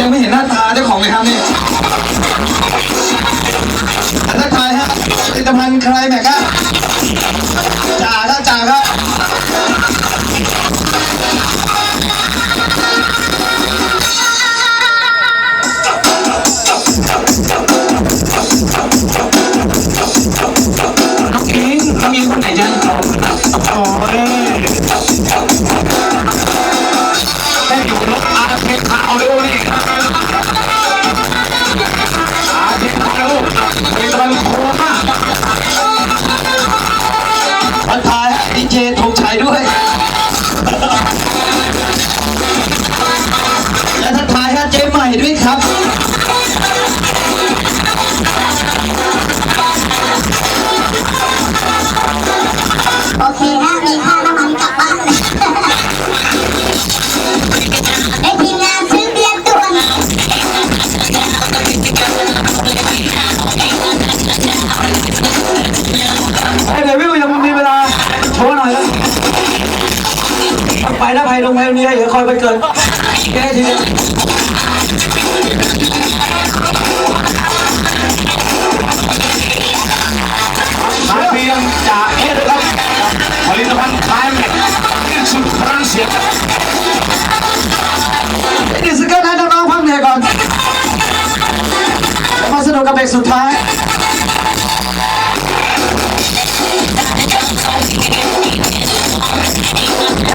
ยังไม่เห็นหน้าตาเจ้าของเลยครับนี่ทักทายฮะผลิตภัณฑ์ใครแม็กค โอเคฮะมีค่าน้ำมันกลับบ้านเลยไอทีมงานซื้อเบียร์ด่วนไอ้เดวิลยังมีเวลาโชว์หน่อยแล้วไปแล้วไปลงไปตรงนี้เดี๋ยวคอยไปเกิดแก้ทีเดียว มาสนุกกับเบรกสุดท้าย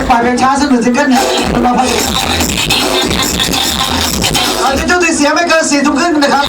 ปล่อยเพลงช้าสักหนึ่งซิงเกิลนี่ยคุณรอพักเอาที่เจ้าตีเสียไม่เกินสี่ทุ่มครึ่งนะครับ